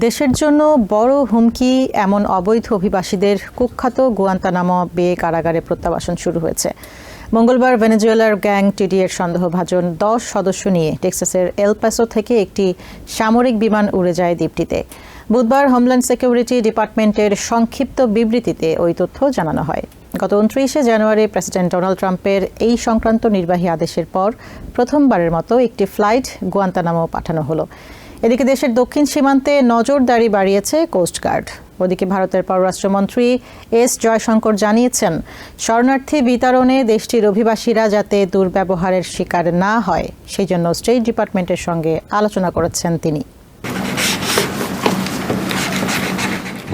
দেশের জন্য বড় হুমকি এমন অবৈধ অভিবাসীদের কুখ্যাত গুয়ান্তানামো বে কারাগারে প্রত্যাবাসন শুরু হয়েছে। মঙ্গলবার ভেনেজুয়েলার গ্যাং টিডিএর সন্দেহভাজন দশ সদস্য নিয়ে টেক্সাসের এলপাসো থেকে একটি সামরিক বিমান উড়ে যায় দ্বীপটিতে। বুধবার হোমল্যান্ড সিকিউরিটি ডিপার্টমেন্টের সংক্ষিপ্ত বিবৃতিতে ওই তথ্য জানানো হয়। গত উনত্রিশে জানুয়ারি প্রেসিডেন্ট ডোনাল্ড ট্রাম্পের এই সংক্রান্ত নির্বাহী আদেশের পর প্রথমবারের মতো একটি ফ্লাইট গুয়ান্তানামো পাঠানো হলো। এদিকে দেশের দক্ষিণ সীমান্তে নজরদারি বাড়িয়েছে কোস্টগার্ড ওদিকে ভারতের পররাষ্ট্রমন্ত্রী এস জয়শঙ্কর জানিয়েছেন, শরণার্থী বিতরণে দেশটির অভিবাসীরা যাতে দুর্ব্যবহারের শিকার না হয়, সেই জন্য স্টেট ডিপার্টমেন্টের সঙ্গে আলোচনা করেছেন তিনি।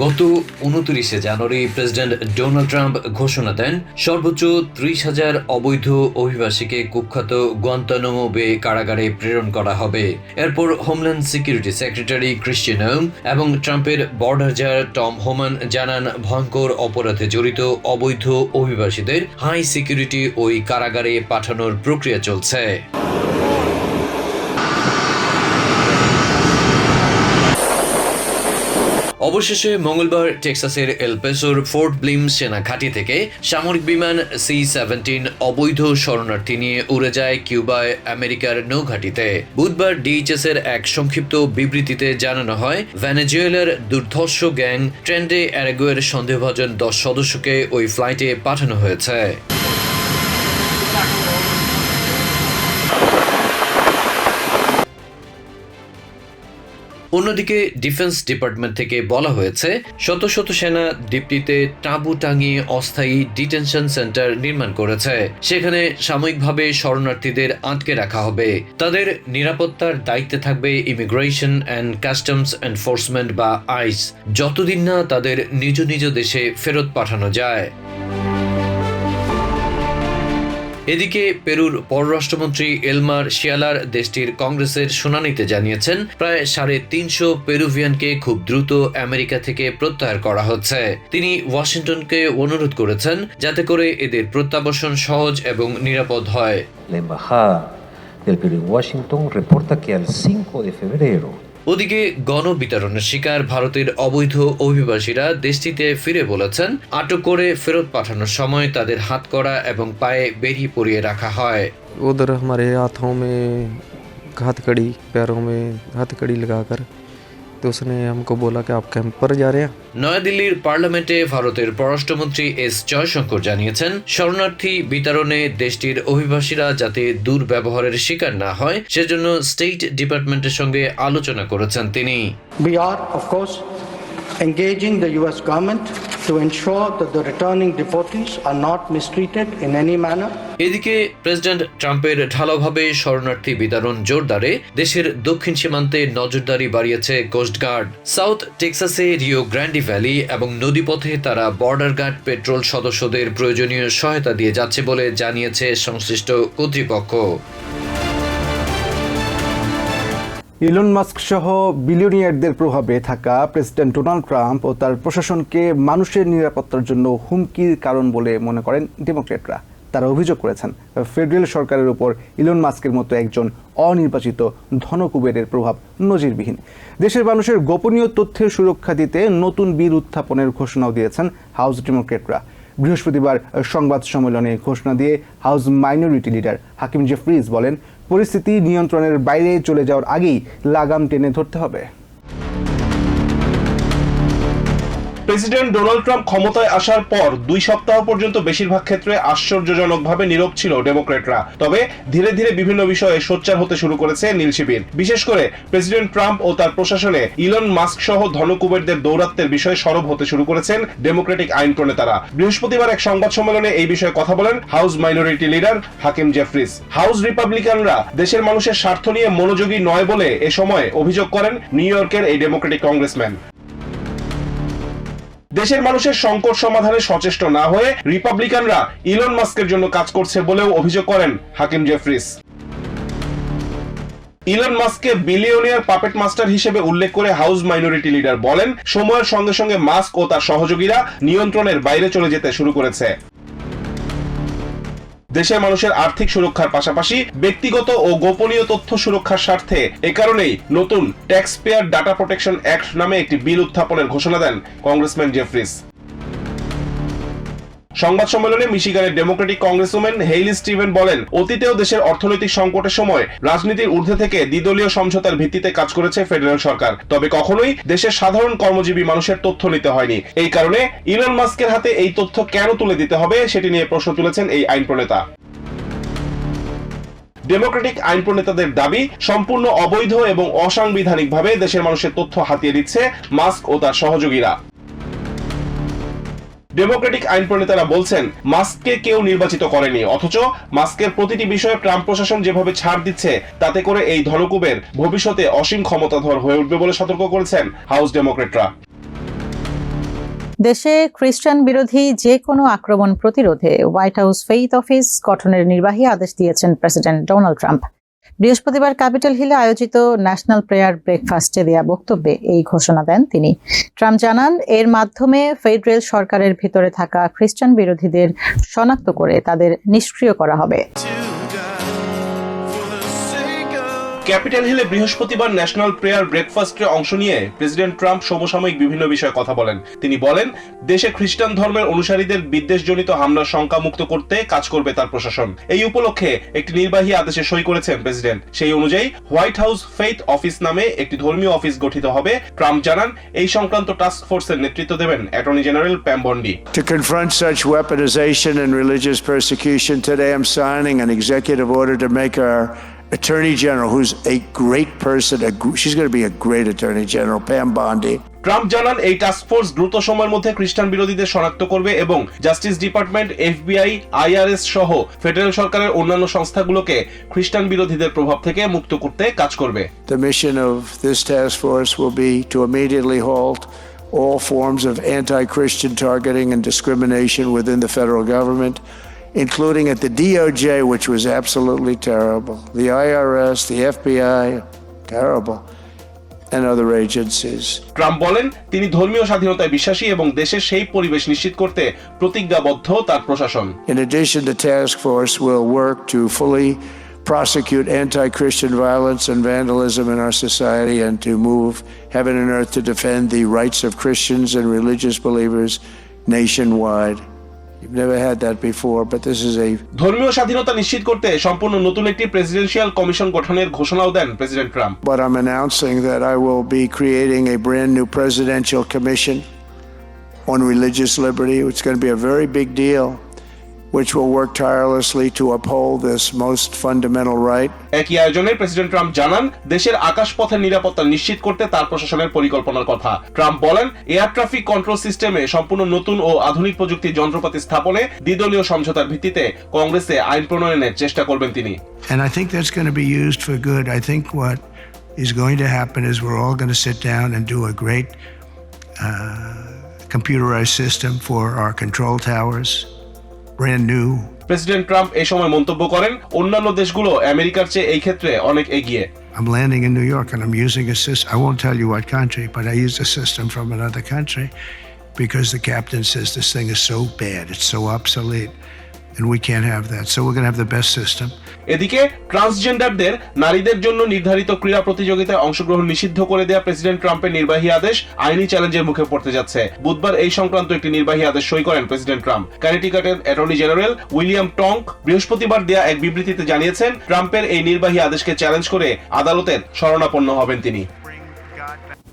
গত উনত্রিশে জানুয়ারি প্রেসিডেন্ট ডোনাল্ড ট্রাম্প ঘোষণা দেন, সর্বোচ্চ ত্রিশ হাজার অবৈধ অভিবাসীকে কুখ্যাত গোয়ান্তানামো বে কারাগারে প্রেরণ করা হবে। এরপর homeland security secretary Kristi Noem এবং ট্রাম্পের বর্ডার জার টম হোমান জানান, ভয়ঙ্কর অপরাধে জড়িত অবৈধ অভিবাসীদের হাই সিকিউরিটি ওই কারাগারে পাঠানোর প্রক্রিয়া চলছে। অবশেষে মঙ্গলবার টেক্সাসের এলপেসোর ফোর্ট ব্লিম সেনা ঘাঁটি থেকে সামরিক বিমান সি সেভেন্টিন অবৈধ শরণার্থী নিয়ে উড়ে যায় কিউবায় আমেরিকার নৌঘাটিতে। বুধবার ডিএইচএস এর এক সংক্ষিপ্ত বিবৃতিতে জানানো হয়, ভেনেজুয়েলার দুর্ধর্ষ গ্যাং ট্রেন্ডে অ্যারাগুয়ের সন্দেহভাজন দশ সদস্যকে ওই ফ্লাইটে পাঠানো হয়েছে। অন্যদিকে ডিফেন্স ডিপার্টমেন্ট থেকে বলা হয়েছে, শত শত সেনা দ্বীপটিতে তাঁবু টাঙিয়ে অস্থায়ী ডিটেনশন সেন্টার নির্মাণ করেছে। সেখানে সাময়িকভাবে শরণার্থীদের আটকে রাখা হবে। তাদের নিরাপত্তার দায়িত্বে থাকবে ইমিগ্রেশন অ্যান্ড কাস্টমস এনফোর্সমেন্ট বা আইস। যতদিন না তাদের নিজ নিজ দেশে ফেরত পাঠানো যায়। এদিকে পেরুর পররাষ্ট্রমন্ত্রী এলমার শিয়ালার দেশটির কংগ্রেসের শুনানিতে জানিয়েছেন, প্রায় সাড়ে তিনশো পেরুভিয়ানকে খুব দ্রুত আমেরিকা থেকে প্রত্যাহার করা হচ্ছে। তিনি ওয়াশিংটনকে অনুরোধ করেছেন যাতে করে এদের প্রত্যাবাসন সহজ এবং নিরাপদ হয়। Al 5 de febrero ওদিকে গণবিতরণের শিকার ভারতের অবৈধ অভিবাসীরা দেশটিতে ফিরে বলেছেন আটক করে ফেরত পাঠানোর সময় তাদের হাত করা এবং পায়ে বেরি পরিয়ে রাখা হয় उधर हमारे हाथों में हथकड़ी पैरों में हथकड़ी लगाकर तो उसने हमको बोला कि आप कैंप पर जा रहे हैं নয়াদিল্লির পার্লামেন্টে ভারতের পররাষ্ট্রমন্ত্রী এস জয়শঙ্কর জানিয়েছেন শরণার্থী বিতরণে দেশটির অভিবাসীরা যাতে দুর্ব্যবহারের শিকার না হয় সেজন্য স্টেট ডিপার্টমেন্টের সঙ্গে আলোচনা করেছেন তিনি We are, of course, engaging the U.S. government to ensure that the returning deportees are not mistreated in any manner. এদিকে প্রেসিডেন্ট ট্রাম্পের ঢালাওভাবে শরণার্থী বিতরণ জোরদারে দেশের দক্ষিণ সীমান্তে নজরদারি বাড়িয়েছে কোস্টগার্ড সাউথ টেক্সাসে রিও গ্র্যান্ডি ভ্যালি এবং নদীপথে তারা বর্ডার গার্ড পেট্রোল সদস্যদের প্রয়োজনীয় সহায়তা দিয়ে যাচ্ছে বলে জানিয়েছে সংশ্লিষ্ট কর্তৃপক্ষ ইলন মাস্ক সহ বিলিয়নিয়ারদের প্রভাবে থাকা প্রেসিডেন্ট ডোনাল্ড ট্রাম্প ও তার প্রশাসনকে মানুষের নিরাপত্তার জন্য হুমকির কারণ বলে মনে করেন ডেমোক্রেটরা। তারা অভিযোগ করেছেন, ফেডারেল সরকারের উপর ইলন মাস্কের মতো একজন অনির্বাচিত ধনকুবেরের প্রভাব নজিরবিহীন। দেশের মানুষের গোপনীয় তথ্যের সুরক্ষা দিতে নতুন বিল উত্থাপনের ঘোষণাও দিয়েছেন হাউস ডেমোক্রেটরা। বৃহস্পতিবার সংবাদ সম্মেলনে ঘোষণা দিয়ে house minority leader Hakeem Jeffries বলেন পরিস্থিতি নিয়ন্ত্রণের বাইরে চলে যাওয়ার আগেই লাগাম টেনে ধরতে হবে। প্রেসিডেন্ট ডোনাল্ড ট্রাম্প ক্ষমতায় আসার পর দুই সপ্তাহ পর্যন্ত বেশিরভাগ ক্ষেত্রে আশ্চর্যজনকভাবে নীরব ছিল ডেমোক্রেটরা তবে ধীরে ধীরে বিভিন্ন বিষয়ে সোচ্চার হতে শুরু করেছে নীল শিবির। বিশেষ করে প্রেসিডেন্ট ট্রাম্প ও তার প্রশাসনে ইলন মাস্ক সহ ধনকুবেরদের দৌরাত্মের বিষয়ে সরব হতে শুরু করেছেন ডেমোক্রেটিক আইন প্রণেতারা বৃহস্পতিবার এক সংবাদ সম্মেলনে এই বিষয়ে কথা বলেন house minority leader Hakeem Jeffries. House রিপাবলিকানরা দেশের মানুষের স্বার্থ নিয়ে মনোযোগী নয় বলে এ সময় অভিযোগ করেন নিউ ইয়র্কের এই ডেমোক্রেটিক কংগ্রেসম্যান। দেশের মানুষের সংকট সমাধানে সচেষ্ট না হয়ে রিপাবলিকানরা ইলন মাস্কের জন্য কাজ করছে বলেও অভিযোগ করেন হাকিম জেফরিস। ইলন মাস্ককে বিলিয়নিয়ার পাপেট মাস্টার হিসেবে উল্লেখ করে হাউস মাইনরিটি লিডার বলেন, সময়ের সঙ্গে সঙ্গে মাস্ক ও তার সহযোগীরা নিয়ন্ত্রণের বাইরে চলে যেতে শুরু করেছে। দেশের মানুষের আর্থিক সুরক্ষার পাশাপাশি ব্যক্তিগত ও গোপনীয় তথ্য সুরক্ষার স্বার্থে এ কারণেই নতুন tax payer data protection act নামে একটি বিল উত্থাপনের ঘোষণা দেন কংগ্রেসম্যান জেফরিস। সংবাদ সম্মেলনে মিশিগানের ডেমোক্রেটিক কংগ্রেসম্যান হেইলি স্টিভেন বলেন, অতীতেও দেশের অর্থনৈতিক সংকটের সময় রাজনীতির ঊর্ধ্বে থেকে দ্বিদলীয় সমঝোতার ভিত্তিতে কাজ করেছে ফেডারেল সরকার। তবে কখনোই দেশের সাধারণ কর্মজীবী মানুষের তথ্য নিতে হয়নি। এই কারণে ইলন মাস্কের হাতে এই তথ্য কেন তুলে দিতে হবে সেটি নিয়ে প্রশ্ন তুলেছেন এই আইন প্রণেতা ডেমোক্রেটিক আইন প্রণেতাদের দাবি, সম্পূর্ণ অবৈধ এবং অসাংবিধানিকভাবে দেশের মানুষের তথ্য হাতিয়ে দিচ্ছে মাস্ক ও তার সহযোগীরা। ডেমোক্রেটিক আইন প্রণেতারা বলছেন, মাস্ককে কেউ নির্বাচিত করেনি, অথচ মাস্কের প্রতিটি বিষয়ে ট্রাম্প প্রশাসন যেভাবে ছাড় দিচ্ছে, তাতে করে এই ধনকুবের ভবিষ্যতে অসীম ক্ষমতাধর হয়ে উঠবে বলে সতর্ক করেছেন হাউস ডেমোক্রেটরা। দেশে খ্রিস্টান বিরোধী যে কোনো আক্রমণ প্রতিরোধে হোয়াইট হাউস ফেইথ অফিস গঠনের নির্বাহী আদেশ দিয়েছেন প্রেসিডেন্ট ডোনাল্ড ট্রাম্প। বৃহস্পতিবার ক্যাপিটাল হিলে আয়োজিত ন্যাশনাল প্রেয়ার ব্রেকফাস্টে দেওয়া বক্তব্যে এই ঘোষণা দেন তিনি। ট্রাম্প জানান, এর মাধ্যমে ফেডারেল সরকারের ভিতরে থাকা খ্রিস্টান বিরোধীদের শনাক্ত করে তাদের নিষ্ক্রিয় করা হবে। ক্যাপিটাল হিলে বৃহস্পতিবার ন্যাশনাল প্রেয়ার ব্রেকফাস্টে অংশ নিয়ে প্রেসিডেন্ট ট্রাম্প সমসাময়িক বিভিন্ন বিষয়ে কথা বলেন। তিনি বলেন দেশে খ্রিস্টান ধর্মের অনুসারীদের বিদ্বেষজনিত হামলার শঙ্কা মুক্ত করতে কাজ করবে তার প্রশাসন। এই উপলক্ষে একটি নির্বাহী আদেশে সই করেছেন প্রেসিডেন্ট। সেই অনুযায়ী হোয়াইট হাউস ফেইথ অফিস নামে একটি ধর্মীয় অফিস গঠিত হবে। ট্রাম্প জানান এই সংক্রান্ত টাস্ক ফোর্সের নেতৃত্ব দেবেন attorney general Pam Bondi. To confront such weaponization and religious persecution, today I'm signing an executive order to make our Attorney General, who's a great person, a, she's going to be a great Attorney General, Pam Bondi. Trump জানান এই task force দ্রুত সময়ের মধ্যে খ্রিস্টান বিরোধীদের শনাক্ত করবে এবং জাস্টিস ডিপার্টমেন্ট এফবিআই আইআরএস সহ ফেডারেল সরকারের অন্যান্য সংস্থাগুলোকে খ্রিস্টান বিরোধীদের প্রভাব থেকে মুক্ত করতে কাজ করবে The mission of this task force will be to immediately halt all forms of anti Christian targeting and discrimination within the federal government, including at the DOJ, which was absolutely terrible, the IRS, the FBI, terrible, and other agencies. Trump বলেন তিনি ধর্মীয় স্বাধীনতায় বিশ্বাসী এবং দেশের সেই পরিবেশ নিশ্চিত করতে প্রতিজ্ঞাবদ্ধ তার প্রশাসন In addition, the task force will work to fully prosecute anti Christian violence and vandalism in our society and to move heaven and earth to defend the rights of Christians and religious believers nationwide. ধর্মীয় স্বাধীনতা নিশ্চিত করতে সম্পূর্ণ নতুন একটি presidential commission গঠনের ঘোষণাও দেন president Trump but I'm announcing that I will be creating a brand new presidential commission on religious liberty. It's going to be a very big deal, which will work tirelessly to uphold this most fundamental right. একই আয়োজনে president Trump জানান দেশের আকাশপথের নিরাপত্তা নিশ্চিত করতে তার প্রশাসনের পরিকল্পনার কথা ট্রাম্প বলেন এয়ার ট্রাফিক কন্ট্রোল সিস্টেমে সম্পূর্ণ নতুন ও আধুনিক প্রযুক্তির যন্ত্রপাতি স্থাপনে দ্বিদলীয় সমঝোতার ভিত্তিতে কংগ্রেসে আইন প্রণয়নের চেষ্টা করবেন তিনি And I think that's going to be used for good. I think what is going to happen is we're all going to sit down and do a great uh, computerized system for our control towers, Brand new. President Trump এই সময় মন্তব্য করেন অন্যান্য দেশগুলো আমেরিকার চেয়ে এই ক্ষেত্রে অনেক এগিয়ে I'm landing in New York and I'm using a system. I won't tell you what country, but I use a system from another country because the captain says this thing is so bad, it's so obsolete, and we can't have that. So we're going to have the best system. এদিকে ট্রান্সজেন্ডারদের নারীদের জন্য নির্ধারিত ক্রীড়া প্রতিযোগিতায় অংশগ্রহণ নিষিদ্ধ করে দেয়া প্রেসিডেন্ট ট্রাম্পের নির্বাহী আদেশ আইনি চ্যালেঞ্জের মুখে পড়তে যাচ্ছে বুধবার এই সংক্রান্ত একটি নির্বাহী আদেশ সই করেন প্রেসিডেন্ট ট্রাম্প ক্যানেটিকাটের অ্যাটর্নি জেনারেল উইলিয়াম টঙ্ক বৃহস্পতিবার দেয়া এক বিবৃতিতে জানিয়েছেন, ট্রাম্পের এই নির্বাহী আদেশকে চ্যালেঞ্জ করে আদালতের শরণাপন্ন হবেন তিনি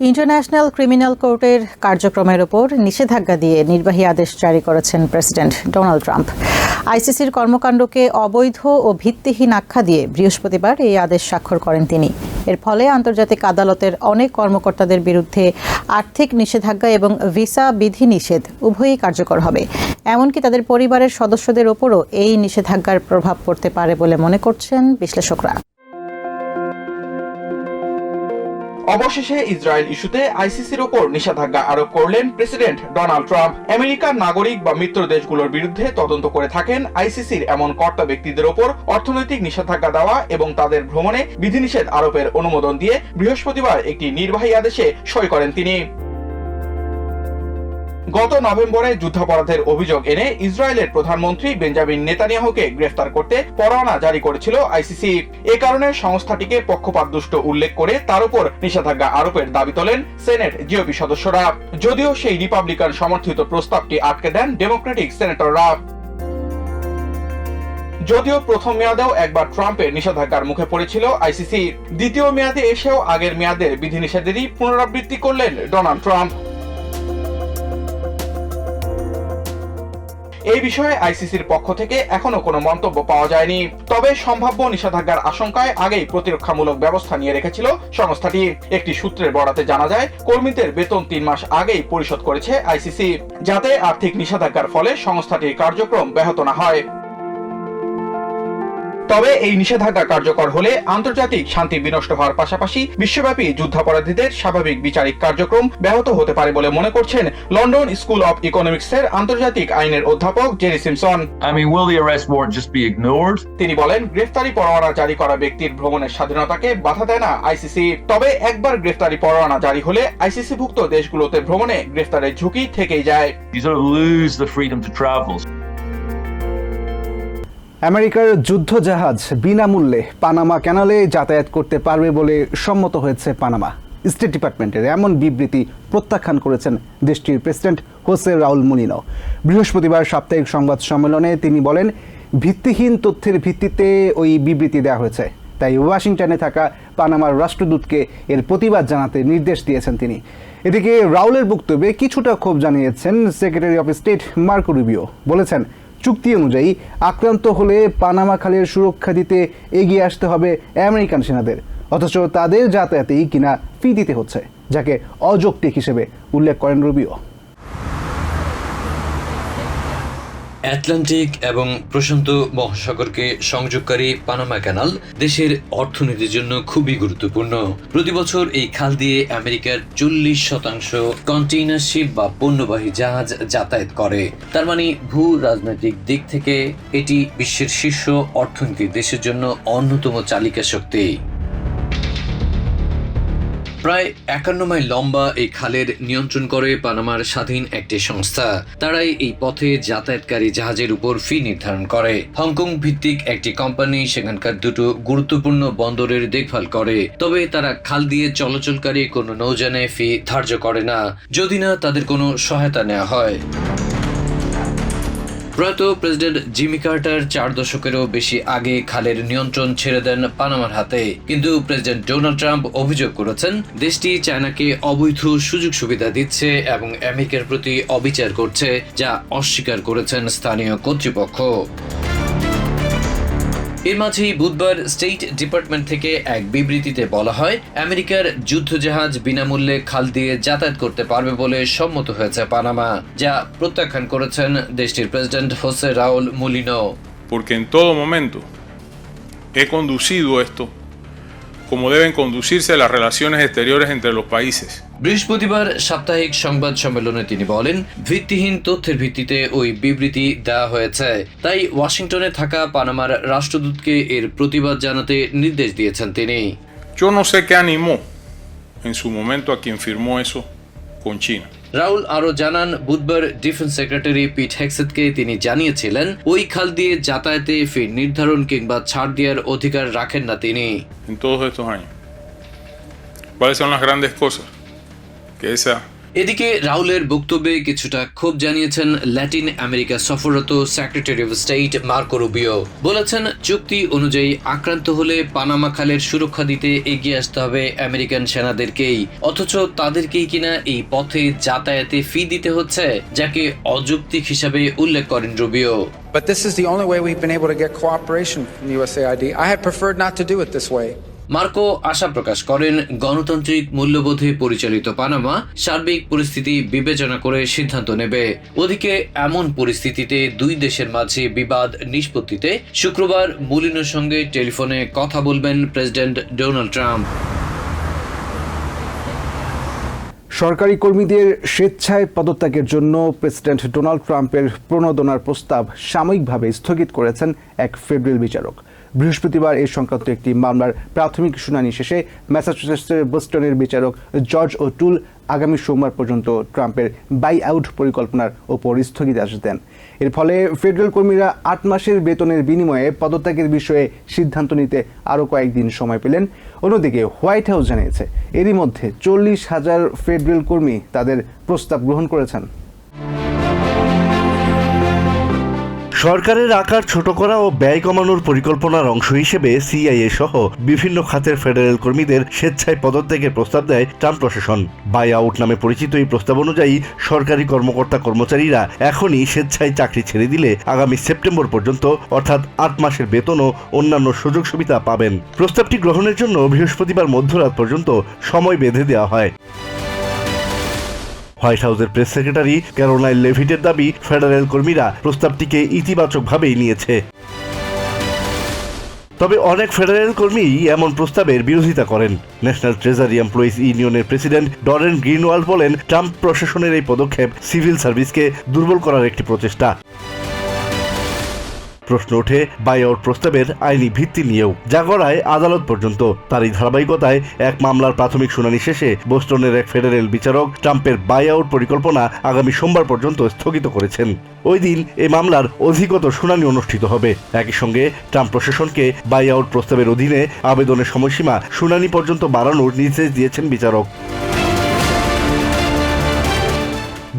ইন্টারন্যাশনাল ক্রিমিনাল কোর্টের কার্যক্রমের ওপর নিষেধাজ্ঞা দিয়ে নির্বাহী আদেশ জারি করেছেন প্রেসিডেন্ট ডোনাল্ড ট্রাম্প। আইসিসির কর্মকাণ্ডকে অবৈধ ও ভিত্তিহীন আখ্যা দিয়ে বৃহস্পতিবার এই আদেশ স্বাক্ষর করেন তিনি। এর ফলে আন্তর্জাতিক আদালতের অনেক কর্মকর্তাদের বিরুদ্ধে আর্থিক নিষেধাজ্ঞা এবং ভিসা বিধিনিষেধ উভয়ই কার্যকর হবে। এমনকি তাদের পরিবারের সদস্যদের ওপরও এই নিষেধাজ্ঞার প্রভাব পড়তে পারে বলে মনে করছেন বিশ্লেষকরা। অবশেষে ইসরায়েল ইস্যুতে আইসিসির ওপর নিষেধাজ্ঞা আরোপ করলেন প্রেসিডেন্ট ডোনাল্ড ট্রাম্প। আমেরিকার নাগরিক বা মিত্র দেশগুলোর বিরুদ্ধে তদন্ত করে থাকেন আইসিসির এমন কর্তা ব্যক্তিদের ওপর অর্থনৈতিক নিষেধাজ্ঞা দেওয়া এবং তাদের ভ্রমণে বিধিনিষেধ আরোপের অনুমোদন দিয়ে বৃহস্পতিবার একটি নির্বাহী আদেশে সই করেন তিনি। গত নভেম্বরে যুদ্ধাপরাধের অভিযোগ এনে ইসরায়েলের প্রধানমন্ত্রী বেঞ্জামিন নেতানিয়াহুকে গ্রেফতার করতে পরোয়ানা জারি করেছিল আইসিসি। এ কারণে সংস্থাটিকে পক্ষপাতদুষ্ট উল্লেখ করে তার উপর নিষেধাজ্ঞা আরোপের দাবি তোলেন সেনেট জিওপি সদস্যরা। যদিও সেই রিপাবলিকান সমর্থিত প্রস্তাবটি আটকে দেন ডেমোক্রেটিক সেনেটররা। যদিও প্রথম মেয়াদেও একবার ট্রাম্পের নিষেধাজ্ঞার মুখে পড়েছিল আইসিসি। দ্বিতীয় মেয়াদে এসেও আগের মেয়াদের বিধিনিষেধেরই পুনরাবৃত্তি করলেন ডোনাল্ড ট্রাম্প। এই বিষয়ে আইসিসির পক্ষ থেকে এখনও কোনো মন্তব্য পাওয়া যায়নি। তবে সম্ভাব্য নিষেধাজ্ঞার আশঙ্কায় আগেই প্রতিরক্ষামূলক ব্যবস্থা নিয়ে রেখেছিল সংস্থাটি। একটি সূত্রের বরাতে জানা যায়, কর্মীদের বেতন তিন মাস আগেই পরিশোধ করেছে আইসিসি, যাতে আর্থিক নিষেধাজ্ঞার ফলে সংস্থাটির কার্যক্রম ব্যাহত না হয়। তবে এই নিষেধাজ্ঞা কার্যকর হলে আন্তর্জাতিক শান্তি বিনষ্ট হওয়ার পাশাপাশি বিশ্বব্যাপী যুদ্ধাপরাধীদের স্বাভাবিক বিচারিক কার্যক্রম ব্যাহত হতে পারে বলে মনে করছেন লন্ডন স্কুল অব ইকোনমিক্সের আন্তর্জাতিক আইনের অধ্যাপক জেরি সিমসন? তিনি বলেন গ্রেফতারি পরোয়ানা জারি করা ব্যক্তির ভ্রমণের স্বাধীনতাকে বাধা দেয় না আইসিসি। তবে একবার গ্রেফতারি পরোয়ানা জারি হলে আইসিসি ভুক্ত দেশগুলোতে ভ্রমণে গ্রেফতারের ঝুঁকি থেকেই যায়। আমেরিকার যুদ্ধজাহাজ বিনামূল্যে পানামা ক্যানালে যাতায়াত করতে পারবে বলে সম্মত হয়েছে পানামা। স্টেট ডিপার্টমেন্টের এমন বিবৃতি প্রত্যাখ্যান করেছেন দেশটির প্রেসিডেন্ট হোসে রাউল মুলিনো বৃহস্পতিবার সাপ্তাহিক সংবাদ সম্মেলনে তিনি বলেন, ভিত্তিহীন তথ্যের ভিত্তিতে ওই বিবৃতি দেওয়া হয়েছে। তাই ওয়াশিংটনে থাকা পানামার রাষ্ট্রদূতকে এর প্রতিবাদ জানাতে নির্দেশ দিয়েছেন তিনি। এদিকে রাউলের বক্তব্যে কিছুটা ক্ষোভ জানিয়েছেন secretary of state Marco Rubio. বলেছেন চুক্তি অনুযায়ী আক্রান্ত হলে পানামা খালের সুরক্ষা দিতে এগিয়ে আসতে হবে আমেরিকান সেনাদের। অথচ তাদের যাতায়াতেই কিনা ফি দিতে হচ্ছে, যাকে অযৌক্তিক হিসেবে উল্লেখ করেন রুবিও। আটলান্টিক এবং প্রশান্ত মহাসাগরকে সংযোগকারী পানামা ক্যানাল দেশের অর্থনীতির জন্য খুবই গুরুত্বপূর্ণ। প্রতি বছর এই খাল দিয়ে আমেরিকার চল্লিশ শতাংশ কন্টেইনার শিপ বা পণ্যবাহী জাহাজ যাতায়াত করে। তার মানে ভূ রাজনৈতিক দিক থেকে এটি বিশ্বের শীর্ষ অর্থনীতি দেশের জন্য অন্যতম চালিকা শক্তি প্রায় একান্ন মাইল লম্বা এই খালের নিয়ন্ত্রণ করে পানামার স্বাধীন একটি সংস্থা। তারাই এই পথে যাতায়াতকারী জাহাজের উপর ফি নির্ধারণ করে। হংকং ভিত্তিক একটি কোম্পানি সেখানকার দুটো গুরুত্বপূর্ণ বন্দরের দেখভাল করে। তবে তারা খাল দিয়ে চলাচলকারী কোনো নৌযানে ফি ধার্য করে না। যদি না, তাদের কোনো সহায়তা নেওয়া হয়। প্রয়াত প্রেসিডেন্ট জিমি কার্টার চার দশকেরও বেশি আগে খালের নিয়ন্ত্রণ ছেড়ে দেন পানামার হাতে। কিন্তু প্রেসিডেন্ট ডোনাল্ড ট্রাম্প অভিযোগ করেছেন, দেশটি চায়নাকে অবৈধ সুযোগ সুবিধা দিচ্ছে এবং আমেরিকার প্রতি অবিচার করছে, যা অস্বীকার করেছেন স্থানীয় কর্তৃপক্ষ। এর মাঝেই বুধবার স্টেট ডিপার্টমেন্ট থেকে এক বিবৃতিতে বলা হয়, আমেরিকার যুদ্ধজাহাজ বিনামূল্যে খাল দিয়ে যাতায়াত করতে পারবে বলে সম্মত হয়েছে পানামা, যা প্রত্যাখ্যান করেছেন দেশটির president Jose Raul Mulino. Porque en todo momento he conducido esto como deben conducirse las relaciones exteriores entre los países. বৃহস্পতিবার সাপ্তাহিক সংবাদ সম্মেলনে তিনি বলেন ভিত্তিহীন তথ্যের ভিত্তিতে ওই বিবৃতি দেওয়া হয়েছে। তাই ওয়াশিংটনে থাকা পানামার রাষ্ট্রদূতকে এর প্রতিবাদ জানাতে নির্দেশ দিয়েছেন তিনি। চোন সে ক্যান ইমো এন মোমেন্ট মোমেন্টো কিম ফিরমো এসো কোন চীনা রাউল আরও জানান, বুধবার ডিফেন্স সেক্রেটারি পিট হেক্সেটকে তিনি জানিয়েছিলেন, ওই খাল দিয়ে যাতায়াতে ফি নির্ধারণ কিংবা ছাড় দেওয়ার অধিকার রাখেন না তিনি. ¿Cuáles son las grandes cosas? Que esa এদিকে রাহুলের বক্তব্যে কিছুটা ক্ষোভ জানিয়েছেন ল্যাটিন আমেরিকা সফররত secretary of state Marco Rubio বলেছেন, চুক্তি অনুযায়ী আক্রান্ত হলে পানামা খালের সুরক্ষা দিতে এগিয়ে আসতে হবে আমেরিকান সেনাদেরকেই অথচ তাদেরকেই কিনা এই পথে যাতায়াতে ফি দিতে হচ্ছে, যাকে অযৌক্তিক হিসাবে উল্লেখ করেন Rubio But this is the only way we've been able to get cooperation from USAID. I had preferred not to do it this way. Marco আশা প্রকাশ করেন, গণতান্ত্রিক মূল্যবোধে পরিচালিত পানামা সার্বিক পরিস্থিতি বিবেচনা করে সিদ্ধান্ত নেবে। ওদিকে এমন পরিস্থিতিতে দুই দেশের মাঝে বিবাদ নিষ্পত্তিতে শুক্রবার মুলিনোর সঙ্গে টেলিফোনে কথা বলবেন প্রেসিডেন্ট ডোনাল্ড ট্রাম্প। সরকারি কর্মীদের স্বেচ্ছায় পদত্যাগের জন্য প্রেসিডেন্ট ডোনাল্ড ট্রাম্পের প্রণোদনার প্রস্তাব সাময়িকভাবে স্থগিত করেছেন এক ফেডারেল বিচারক। বৃহস্পতিবার এই সংক্রান্ত একটি মামলার প্রাথমিক শুনানি শেষে ম্যাসাচুসেটসের বোস্টনের বিচারক জর্জ ও টুল আগামী সোমবার পর্যন্ত ট্রাম্পের বাই আউট পরিকল্পনার ওপর স্থগিতাদেশ দেন। এর ফলে ফেডারেল কর্মীরা আট মাসের বেতনের বিনিময়ে পদত্যাগের বিষয়ে সিদ্ধান্ত নিতে আরও কয়েকদিন সময় পেলেন। অন্যদিকে হোয়াইট হাউস জানিয়েছে, এরই মধ্যে চল্লিশ হাজার ফেডারেল কর্মী তাদের প্রস্তাব গ্রহণ করেছেন। সরকারের আকার ছোট করা ও ব্যয় কমানোর পরিকল্পনার অংশ হিসেবে সিআইএ সহ বিভিন্ন খাতের ফেডারেল কর্মীদের স্বেচ্ছায় পদত্যাগের প্রস্তাব দেয় ট্রাম্প প্রশাসন। বাই আউট নামে পরিচিত এই প্রস্তাব অনুযায়ী সরকারি কর্মকর্তা কর্মচারীরা এখনই স্বেচ্ছায় চাকরি ছেড়ে দিলে আগামী সেপ্টেম্বর পর্যন্ত, অর্থাৎ আট মাসের বেতন ও অন্যান্য সুযোগ সুবিধা পাবেন। প্রস্তাবটি গ্রহণের জন্য বৃহস্পতিবার মধ্যরাত পর্যন্ত সময় বেঁধে দেওয়া হয়। হোয়াইট হাউসের প্রেস সেক্রেটারি ক্যারোলাইন লেভিটের দাবি ফেডারেল কর্মীরা প্রস্তাবটিকে ইতিবাচকভাবেই নিয়েছে। তবে অনেক ফেডারেল কর্মী এমন প্রস্তাবের বিরোধিতা করেন। ন্যাশনাল ট্রেজারি এমপ্লয়িজ ইউনিয়নের প্রেসিডেন্ট ডরেন গ্রিনওয়াল বলেন, ট্রাম্প প্রশাসনের এই পদক্ষেপ সিভিল সার্ভিসকে দুর্বল করার একটি প্রচেষ্টা। প্রশ্ন ওঠে বাই আউট প্রস্তাবের আইনি ভিত্তি নিয়েও। যা আদালত পর্যন্ত। তার এই ধারাবাহিকতায় এক মামলার প্রাথমিক শুনানি শেষে বোস্টনের এক ফেডারেল বিচারক ট্রাম্পের বাই আউট পরিকল্পনা আগামী সোমবার পর্যন্ত স্থগিত করেছেন। ওই দিন এই মামলার অধিকতর শুনানি অনুষ্ঠিত হবে। একই সঙ্গে ট্রাম্প প্রশাসনকে বাই আউট প্রস্তাবের অধীনে আবেদনের সময়সীমা শুনানি পর্যন্ত বাড়ানোর নির্দেশ দিয়েছেন বিচারক।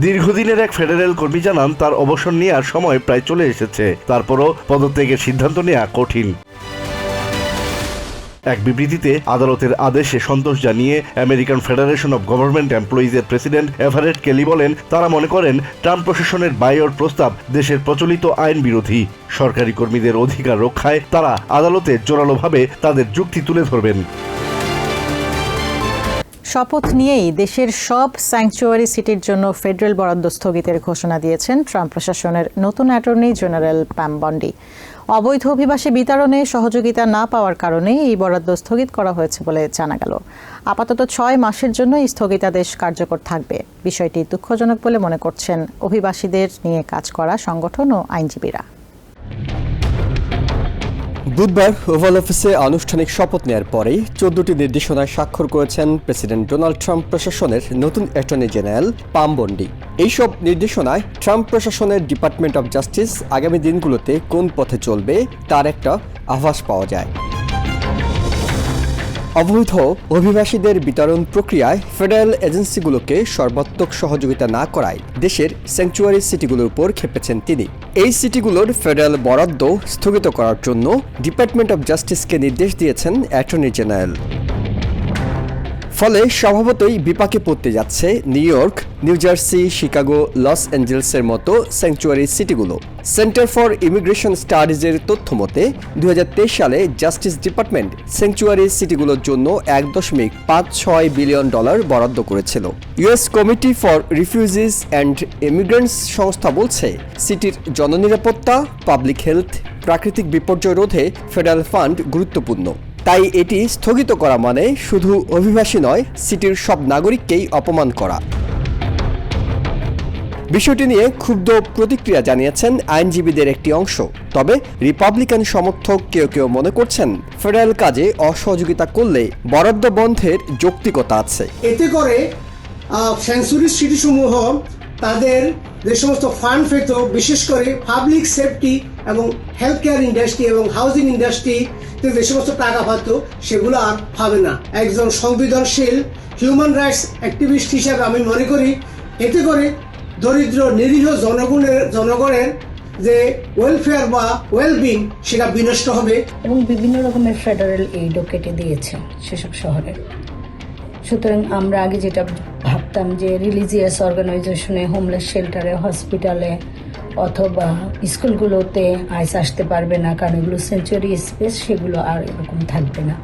দীর্ঘদিনের এক ফেডারেল কর্মী জানান, তার অবসর নেওয়ার সময় প্রায় চলে এসেছে। তারপরও পদত্যাগের সিদ্ধান্ত নেওয়া কঠিন। এক বিবৃতিতে আদালতের আদেশে সন্তোষ জানিয়ে আমেরিকান ফেডারেশন অব গভর্নমেন্ট এমপ্লয়িজের প্রেসিডেন্ট এভারেট কেলি বলেন, তারা মনে করেন, ট্রাম্প প্রশাসনের বায়োর প্রস্তাব দেশের প্রচলিত আইন বিরোধী। সরকারি কর্মীদের অধিকার রক্ষায় তারা আদালতে জোরালোভাবে তাদের যুক্তি তুলে ধরবেন। শপথ নিয়েই দেশের সব স্যাংচুয়ারি সিটির জন্য ফেডারেল বরাদ্দ স্থগিতের ঘোষণা দিয়েছেন ট্রাম্প প্রশাসনের নতুন অ্যাটর্নি জেনারেল প্যাম বন্ডি। অবৈধ অভিবাসী বিতরণে সহযোগিতা না পাওয়ার কারণে এই বরাদ্দ স্থগিত করা হয়েছে বলে জানা গেল। আপাতত ছয় মাসের জন্য এই স্থগিতাদেশ কার্যকর থাকবে। বিষয়টি দুঃখজনক বলে মনে করছেন অভিবাসীদের নিয়ে কাজ করা সংগঠন ও আইনজীবীরা। বুধবার ওভাল অফিসে আনুষ্ঠানিক শপথ নেয়ার পরেই চোদ্দটি নির্দেশনায় স্বাক্ষর করেছেন প্রেসিডেন্ট ডোনাল্ড ট্রাম্প প্রশাসনের নতুন অ্যাটর্নি জেনারেল পামবন্ডি এইসব নির্দেশনায় ট্রাম্প প্রশাসনের ডিপার্টমেন্ট অব জাস্টিস আগামী দিনগুলোতে কোন পথে চলবে, তার একটা আভাস পাওয়া যায়। অবৈধ অভিবাসীদের বিতরণ প্রক্রিয়ায় ফেডারেল এজেন্সিগুলোকে সর্বাত্মক সহযোগিতা না করায় দেশের স্যাংচুয়ারি সিটিগুলোর উপর খেপেছেন তিনি। এই সিটিগুলোর ফেডারেল বরাদ্দ স্থগিত করার জন্য ডিপার্টমেন্ট অব জাস্টিসকে নির্দেশ দিয়েছেন অ্যাটর্নি জেনারেল। ফলে স্বভাবতই বিপাকে পড়তে যাচ্ছে New York, New Jersey, Chicago, Los অ্যাঞ্জেলসের মতো স্যাংচুয়ারি সিটিগুলো। সেন্টার ফর ইমিগ্রেশন স্টাডিজের তথ্য মতে দু হাজার তেইশ সালে জাস্টিস ডিপার্টমেন্ট স্যাংচুয়ারি সিটিগুলোর জন্য এক দশমিক পাঁচ ছয় বিলিয়ন ডলার বরাদ্দ করেছিল। US committee for refugees and immigrants সংস্থা বলছে, সিটির জননিরাপত্তা, পাবলিক হেলথ, প্রাকৃতিক বিপর্যয় রোধে ফেডারেল ফান্ড গুরুত্বপূর্ণ। তাই এটি স্থগিত করা মানে শুধু অভিবাসী নয়, সিটির সব নাগরিককেই অপমান করা। বিষয়টি নিয়ে ক্ষুব্ধ প্রতিক্রিয়া জানিয়েছেন আইনজীবীদের একটি অংশ। তবে রিপাবলিকান সমর্থক কেউ কেউ মনে করছেন, ফেডারেল কাজে অসহযোগিতা করলে বরাদ্দ বন্ধের যৌক্তিকতা আছে। এতে করে সেন্সুরি সিটিসমূহ তাদের যে সমস্ত ফান্ড পেত বিশেষ করে পাবলিক সেফটি এবং হেলথ কেয়ার ইন্ডাস্ট্রি এবং হাউজিং ইন্ডাস্ট্রিতে যে সমস্ত টাকা পাতো, সেগুলো আর পাবে না। একজন সংবেদনশীল হিউম্যান রাইটস অ্যাক্টিভিস্ট হিসাবে আমি মনে করি, এতে করে দরিদ্র নিরীহ জনগণের জনগণের যে ওয়েলফেয়ার বা ওয়েলবিং সেটা বিনষ্ট হবে। এবং বিভিন্ন রকমের ফেডারেল এইডও কেটে দিয়েছে সেসব শহরে। সুতরাং আমরা আগে যেটা ভাবতাম যে রিলিজিয়াস অর্গানাইজেশনে হোমলেস শেল্টারে হসপিটালে অথবা স্কুলগুলোতে আইস আসতে পারবে না, কারণ এগুলো সেঞ্চুরি স্পেস সেগুলো আর এরকম থাকবে না।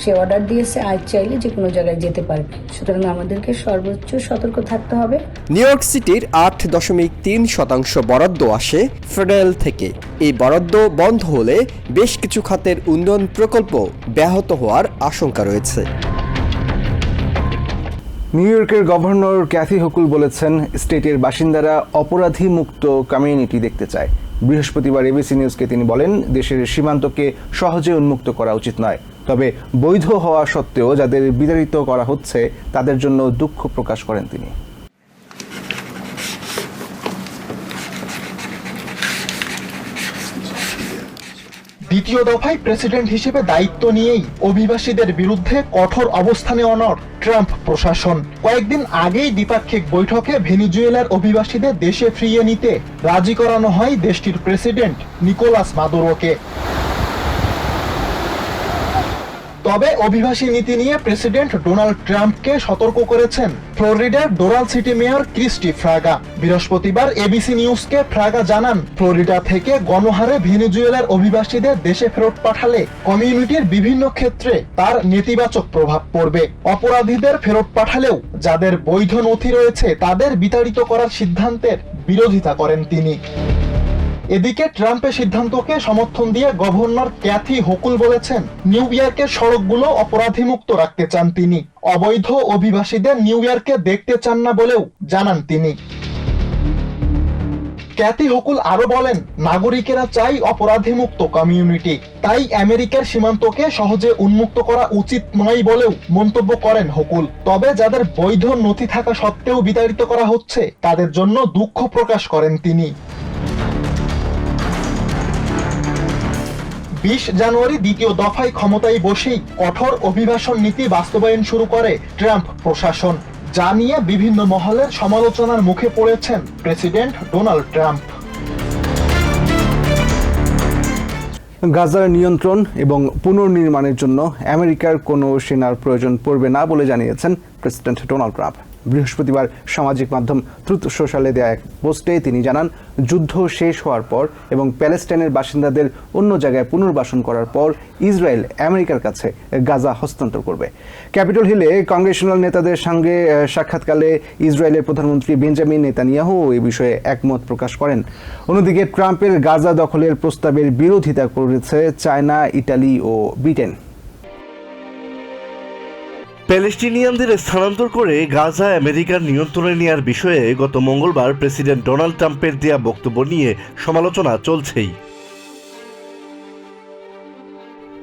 সে অর্ডার দিয়েছে, আজ চাইলে যে কোনো জায়গায় যেতে পারবে। সুতরাং আমাদেরকে সর্বোচ্চ সতর্ক থাকতে হবে। নিউ ইয়র্ক সিটির আট দশমিক তিন শতাংশ বরাদ্দ আসে ফেডারেল থেকে। এই বরাদ্দ বন্ধ হলে বেশ কিছু খাতের উন্নয়ন প্রকল্প ব্যাহত হওয়ার আশঙ্কা রয়েছে। নিউ ইয়র্কের গভর্নর ক্যাথি হকুল বলেছেন স্টেটের বাসিন্দারা অপরাধী মুক্ত কমিউনিটি দেখতে চায়। বৃহস্পতিবার এবিসি নিউজকে তিনি বলেন, দেশের সীমান্তকে সহজে উন্মুক্ত করা উচিত নয়। তবে বৈধ হওয়া সত্ত্বেও যাদের বিতাড়িত করা হচ্ছে, তাদের জন্য দুঃখ প্রকাশ করেন তিনি। দ্বিতীয় দফায় প্রেসিডেন্ট হিসেবে দায়িত্ব নিয়েই অভিবাসীদের বিরুদ্ধে কঠোর অবস্থানে অনর ট্রাম্প প্রশাসন। কয়েকদিন আগেই দ্বিপাক্ষিক বৈঠকে ভেনিজুয়েলার অভিবাসীদের দেশে ফিরিয়ে নিতে রাজি করানো হয় দেশটির প্রেসিডেন্ট নিকোলাস মাদুরোকে। তবে অভিবাসী নীতি নিয়ে প্রেসিডেন্ট ডোনাল্ড ট্রাম্পকে সতর্ক করেছেন ফ্লোরিডার Doral city mayor Christi Fraga. বৃহস্পতিবার এবিসি নিউজকে ফ্রাগা জানান, ফ্লোরিডা থেকে গণহারে ভেনেজুয়েলার অভিবাসীদের দেশে ফেরত পাঠালে কমিউনিটির বিভিন্ন ক্ষেত্রে তার নেতিবাচক প্রভাব পড়বে। অপরাধীদের ফেরত পাঠালেও যাদের বৈধ নথি রয়েছে তাদের বিতাড়িত করার সিদ্ধান্তের বিরোধিতা করেন তিনি। এদিকে ট্রাম্পের সিদ্ধান্তকে সমর্থন দিয়ে গভর্নর ক্যাথি হোকুল বলেছেন, নিউ ইয়র্কের সড়কগুলো অপরাধীমুক্ত রাখতে চান তিনি। অবৈধ অভিবাসীদের নিউ ইয়র্কে দেখতে চান না বলেও জানান তিনি। ক্যাথি হকুল আরও বলেন, নাগরিকেরা চাই অপরাধীমুক্ত কমিউনিটি। তাই আমেরিকার সীমান্তকে সহজে উন্মুক্ত করা উচিত নয় বলেও মন্তব্য করেন হকুল। তবে যাদের বৈধ নথি থাকা সত্ত্বেও বিতাড়িত করা হচ্ছে, তাদের জন্য দুঃখ প্রকাশ করেন তিনি। বিশ জানুয়ারি দ্বিতীয় দফায় ক্ষমতায় বসেই কঠোর অভিবাসন নীতি বাস্তবায়ন শুরু করে ট্রাম্প প্রশাসন, যা নিয়ে বিভিন্ন মহলের সমালোচনার মুখে পড়েছেন প্রেসিডেন্ট ডোনাল্ড ট্রাম্প। গাজার নিয়ন্ত্রণ এবং পুনর্নির্মাণের জন্য আমেরিকার কোনো সেনার প্রয়োজন পড়বে না বলে জানিয়েছেন প্রেসিডেন্ট ডোনাল্ড ট্রাম্প। বৃহস্পতিবার সামাজিক মাধ্যম ট্রুথ সোশ্যালে দেয়া এক পোস্টে তিনি জানান, যুদ্ধ শেষ হওয়ার পর এবং প্যালেস্টাইনের বাসিন্দাদের অন্য জায়গায় পুনর্বাসন করার পর ইসরায়েল আমেরিকার কাছে গাজা হস্তান্তর করবে। ক্যাপিটল হিলে কংগ্রেশনাল নেতাদের সঙ্গে সাক্ষাৎকালে ইসরায়েলের প্রধানমন্ত্রী বেঞ্জামিন নেতানিয়াহু এই বিষয়ে একমত প্রকাশ করেন। অন্যদিকে ট্রাম্পের গাজা দখলের প্রস্তাবের বিরোধিতা করেছে চায়না, ইটালি ও ব্রিটেন। প্যালেস্টিনিয়ানদের স্থানান্তর করে গাজা আমেরিকার নিয়ন্ত্রণে নেওয়ার বিষয়ে গত মঙ্গলবার প্রেসিডেন্ট ডোনাল্ড ট্রাম্পের দেয়া বক্তব্য নিয়ে সমালোচনা চলছেই।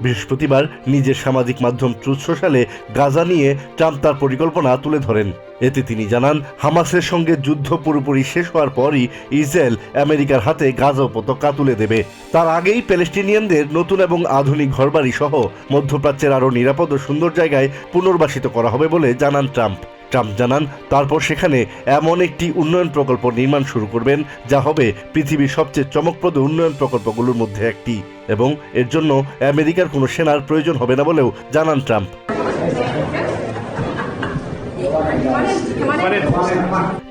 বৃহস্পতিবার নিজের সামাজিক মাধ্যম ট্রুথ সোশ্যালে গাজা নিয়ে ট্রাম্প তার পরিকল্পনা তুলে ধরেন। এতে তিনি জানান, হামাসের সঙ্গে যুদ্ধ পুরোপুরি শেষ হওয়ার পরই ইসরায়েল আমেরিকার হাতে গাজা উপত্যকা তুলে দেবে। তার আগেই প্যালেস্টিনিয়ানদের নতুন এবং আধুনিক ঘরবাড়ি সহ মধ্যপ্রাচ্যের আরও নিরাপদ ও সুন্দর জায়গায় পুনর্বাসিত করা হবে বলে জানান ট্রাম্প। ট্রাম্প জানান, তারপর সেখানে এমন একটি উন্নয়ন প্রকল্প নির্মাণ শুরু করবেন, যা হবে পৃথিবীর সবচেয়ে চমকপ্রদ উন্নয়ন প্রকল্পগুলোর মধ্যে একটি। এবং এর জন্য আমেরিকার কোনো সেনার প্রয়োজন হবে না বলেও জানান ট্রাম্প।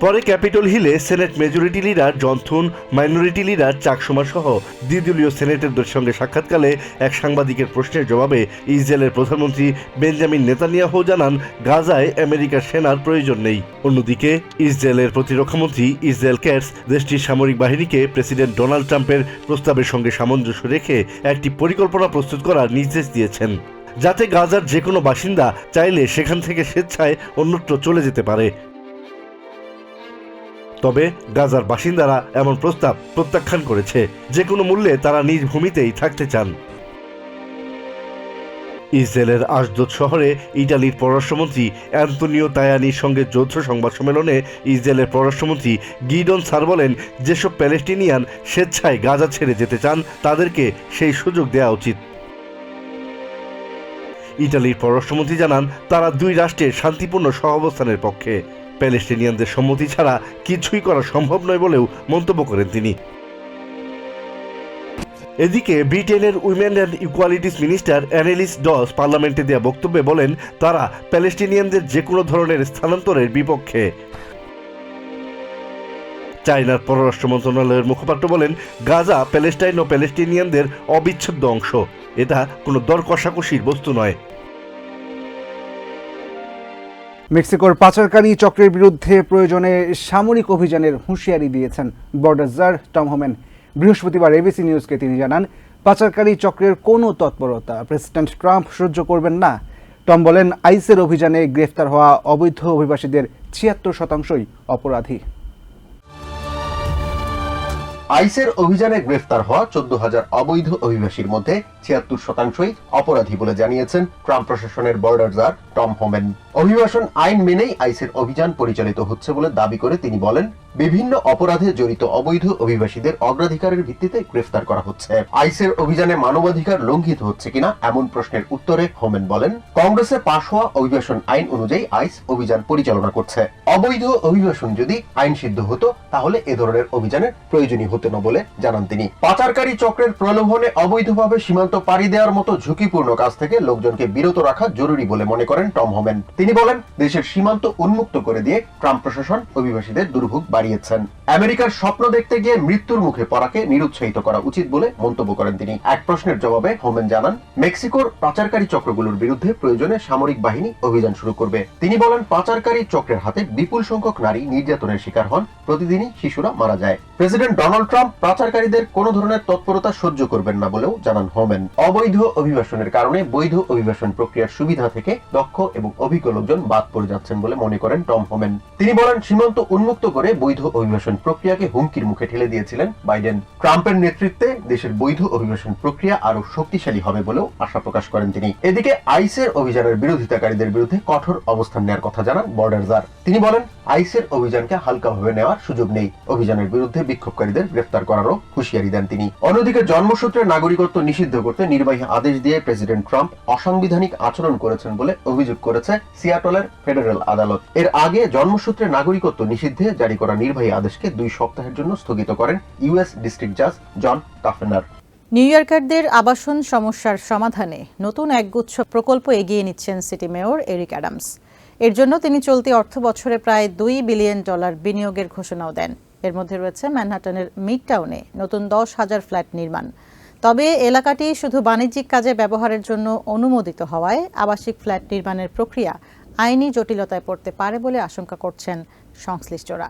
পরে ক্যাপিটল হিলে senate majority leader John Thune, minority leader Chuck Schumer সহ দ্বিদলীয় সেনেটরদের সঙ্গে সাক্ষাৎকালে এক সাংবাদিকের প্রশ্নের জবাবে ইসরায়েলের প্রধানমন্ত্রী বেঞ্জামিন নেতানিয়াহু জানান, গাজায় আমেরিকার সেনার প্রয়োজন নেই। অন্যদিকে, ইসরায়েলের প্রতিরক্ষামন্ত্রী ইসরায়েল ক্যাটস দেশটির সামরিক বাহিনীকে প্রেসিডেন্ট ডোনাল্ড ট্রাম্পের প্রস্তাবের সঙ্গে সামঞ্জস্য রেখে একটি পরিকল্পনা প্রস্তুত করার নির্দেশ দিয়েছেন। যাতে গাজার যে কোনো বাসিন্দা চাইলে সেখান থেকে স্বেচ্ছায় অন্যত্র চলে যেতে পারে। তবে গাজার বাসিন্দারা এমন প্রস্তাব প্রত্যাখ্যান করেছে, যে কোনো মূল্যে তারা নিজ ভূমিতেই থাকতে চান। ইসরায়েলের আশদোদ শহরে ইটালির পররাষ্ট্রমন্ত্রী অ্যান্তনিও তায়ানির সঙ্গে যৌথ সংবাদ সম্মেলনে ইসরায়েলের পররাষ্ট্রমন্ত্রী গিডন সার বলেন, যেসব প্যালেস্টিনিয়ান স্বেচ্ছায় গাজা ছেড়ে যেতে চান, তাদেরকে সেই সুযোগ দেওয়া উচিত। ইটালির পররাষ্ট্রমন্ত্রী জানান, তারা দুই রাষ্ট্রের শান্তিপূর্ণ সহাবস্থানের পক্ষে। প্যালেস্টিনিয়ানদের সম্মতি ছাড়া কিছুই করা সম্ভব নয় বলেও মন্তব্য করেন তিনি। এদিকে ব্রিটেনের women and equalities minister Anneliese Dodds পার্লামেন্টে দেওয়া বক্তব্যে বলেন, তারা প্যালেস্টিনিয়ানদের যে কোনো ধরনের স্থানান্তরের বিপক্ষে। চায়নার পররাষ্ট্র মন্ত্রণালয়ের মুখপাত্র বলেন, গাজা প্যালেস্টাইন ও প্যালেস্টিনিয়ানদের অবিচ্ছেদ্য অংশ। এটা কোনো দর কষাকষির বস্তু নয়। মেক্সিকোর পাচারকারী চক্রের বিরুদ্ধে প্রয়োজনে সামরিক অভিযানের হুঁশিয়ারি দিয়েছেন বর্ডার জার টম হোমেন। বৃহস্পতিবার এবিসি নিউজকে তিনি জানান, পাচারকারী চক্রের কোনো তৎপরতা, প্রেসিডেন্ট ট্রাম্প সহ্য করবেন না। টম বলেন, আইসের অভিযানে গ্রেফতার হওয়া অবৈধ অভিবাসীদের ছিয়াত্তর শতাংশই অপরাধী। আইসের অভিযানে গ্রেফতার হওয়া চোদ্দ হাজার অবৈধ অভিবাসীর মধ্যে ছিয়াত্তর শতাংশই অপরাধী বলে জানিয়েছেন ট্রাম্প প্রশাসনের বর্ডার জার টম হোমেন। অভিবাসন আইন মেনেই আইসের অভিযান পরিচালিত হচ্ছে বলে দাবি করে তিনি বলেন, বিভিন্ন অপরাধে জড়িত অবৈধ অভিবাসীদের অগ্রাধিকারের ভিত্তিতে গ্রেফতার করা হচ্ছে। আইসের অভিযানে মানবাধিকার লঙ্ঘিত হচ্ছে কিনা এমন প্রশ্নের উত্তরে হোমেন বলেন কংগ্রেসে পাশ হওয়া অভিবাসন আইন অনুযায়ী আইস অভিযান পরিচালনা করছে। অবৈধ অভিবাসন যদি আইন সিদ্ধ হতো, তাহলে এ ধরনের অভিযানের প্রয়োজনীয় হতো না বলে জানান তিনি। পাচারকারী চক্রের প্রলোভনে অবৈধভাবে সীমান্ত পাড়ি দেওয়ার মতো ঝুঁকিপূর্ণ কাজ থেকে লোকজনকে বিরত রাখা জরুরি বলে মনে করেন টম হোমেন। তিনি বলেন, দেশের সীমান্ত উন্মুক্ত করে দিয়ে ট্রাম্প প্রশাসন অভিবাসীদের দুর্ভোগ বাড়িয়েছেন। আমেরিকার স্বপ্ন দেখতে গিয়ে মৃত্যুর মুখে পড়াকে নিরুৎসাহিত করা উচিত বলে মন্তব্য করেন তিনি। এক প্রশ্নের জবাবে হোমেন জানান, মেক্সিকোর পাচারকারী চক্রগুলোর বিরুদ্ধে প্রয়োজনে সামরিক বাহিনী অভিযান শুরু করবে। তিনি বলেন, পাচারকারী চক্রের হাতে বিপুল সংখ্যক নারী নির্যাতনের শিকার হন, প্রতিদিনই শিশুরা মারা যায়। প্রেসিডেন্ট ডোনাল্ড ট্রাম্প পাচারকারীদের কোনো ধরনের তৎপরতা সহ্য করবেন না বলেও জানান হোমেন। অবৈধ অভিবাসনের কারণে বৈধ অভিবাসন প্রক্রিয়ার সুবিধা থেকে দক্ষ এবং অভিজ্ঞ লোকজন বাদ পড়ে যাচ্ছেন বলে মনে করেন টম হোমেন। তিনি বলেন, সীমান্ত উন্মুক্ত করে বৈধ অভিবাসন প্রক্রিয়াকে হুমকির মুখে ঠেলে দিয়েছিলেন বাইডেন। ট্রাম্পের নেতৃত্বে দেশের বৈধ অভিবাসন প্রক্রিয়া আরও শক্তিশালী হবে বলেও আশা প্রকাশ করেন তিনি। এদিকে আইসের অভিযানের বিরোধিতাকারীদের বিরুদ্ধে কঠোর অবস্থান নেওয়ার কথা জানান বর্ডার জার তিনি বলেন, আইসের অভিযানকে হালকাভাবে নেওয়ার সুযোগ নেই। অভিযানের বিরুদ্ধে বিক্ষোভকারীদের গ্রেফতার করারও হুঁশিয়ারি দেন তিনি। অন্যদিকে জন্মসূত্রে নাগরিকত্ব নিষিদ্ধ করতে নির্বাহী আদেশ দিয়ে প্রেসিডেন্ট ট্রাম্প অসাংবিধানিক আচরণ করেছেন বলে অভিযোগ করেছে সিয়াটলের ফেডারেল আদালত। এর আগে জন্মসূত্রে নাগরিকত্ব নিষিদ্ধে জারি করা নির্বাহী আদেশকে দুই সপ্তাহের জন্য স্থগিত করেন ইউএস ডিস্ট্রিক্ট জাজ জন টাফেনার। নিউ ইয়র্কারদের আবাসন সমস্যার সমাধানে নতুন একগুচ্ছ প্রকল্প এগিয়ে নিচ্ছেন সিটি মেয়র এরিক অ্যাডামস। এর জন্য তিনি চলতি অর্থ বছরে প্রায় দুই বিলিয়ন ডলার বিনিয়োগের ঘোষণাও দেন। এর মধ্যে রয়েছে ম্যানহাটনের মিড টাউনে নতুন দশ হাজার ফ্ল্যাট নির্মাণ। তবে এলাকাটি শুধু বাণিজ্যিক কাজে ব্যবহারের জন্য অনুমোদিত হওয়ায় আবাসিক ফ্ল্যাট নির্মাণের প্রক্রিয়া আইনি জটিলতায় পড়তে পারে বলে আশঙ্কা করছেন সংশ্লিষ্টরা।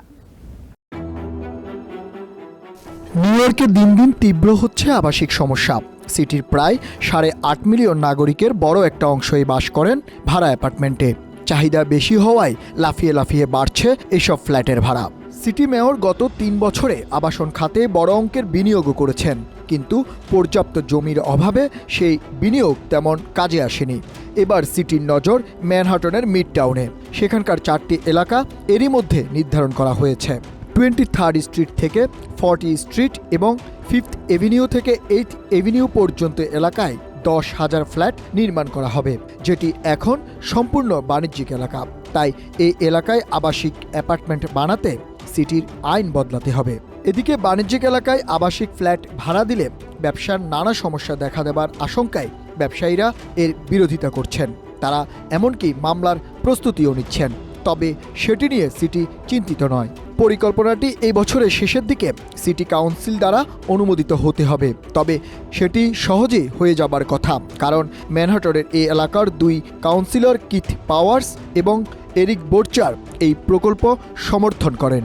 নিউ ইয়র্কে দিন দিন তীব্র হচ্ছে আবাসিক সমস্যা। সিটির প্রায় সাড়ে আট মিলিয়ন নাগরিকের বড় একটা অংশই বাস করেন ভাড়া অ্যাপার্টমেন্টে। চাহিদা বেশি হওয়ায় লাফিয়ে লাফিয়ে বাড়ছে এসব ফ্ল্যাটের ভাড়া। সিটি মেয়র গত তিন বছরে আবাসন খাতে বড় অঙ্কের বিনিয়োগও করেছেন। কিন্তু পর্যাপ্ত জমির অভাবে সেই বিনিয়োগ তেমন কাজে আসেনি। এবার সিটির নজর ম্যানহাটনের মিড টাউনে সেখানকার চারটি এলাকা এরই মধ্যে নির্ধারণ করা হয়েছে। টোয়েন্টি থার্ড স্ট্রিট থেকে ফর্টি স্ট্রিট এবং ফিফথ এভিনিউ থেকে এইট এভিনিউ পর্যন্ত এলাকায় দশ হাজার ফ্ল্যাট নির্মাণ করা হবে, যেটি এখন সম্পূর্ণ বাণিজ্যিক এলাকা। তাই এই এলাকায় আবাসিক অ্যাপার্টমেন্ট বানাতে সিটির আইন বদলাতে হবে। এদিকে বাণিজ্যিক এলাকায় আবাসিক ফ্ল্যাট ভাড়া দিলে ব্যবসার নানা সমস্যা দেখা দেবার আশঙ্কায় ব্যবসায়ীরা এর বিরোধিতা করছেন। তারা এমনকি মামলার প্রস্তুতিও নিচ্ছেন। তবে সেটি নিয়ে সিটি চিন্তিত নয়। পরিকল্পনাটি এই বছরের শেষের দিকে সিটি কাউন্সিল দ্বারা অনুমোদিত হতে হবে। তবে সেটি সহজেই হয়ে যাবার কথা, কারণ ম্যানহাটনের এই এলাকার দুই কাউন্সিলর কিথ পাওয়ার্স এবং এরিক বোর্চার এই প্রকল্প সমর্থন করেন।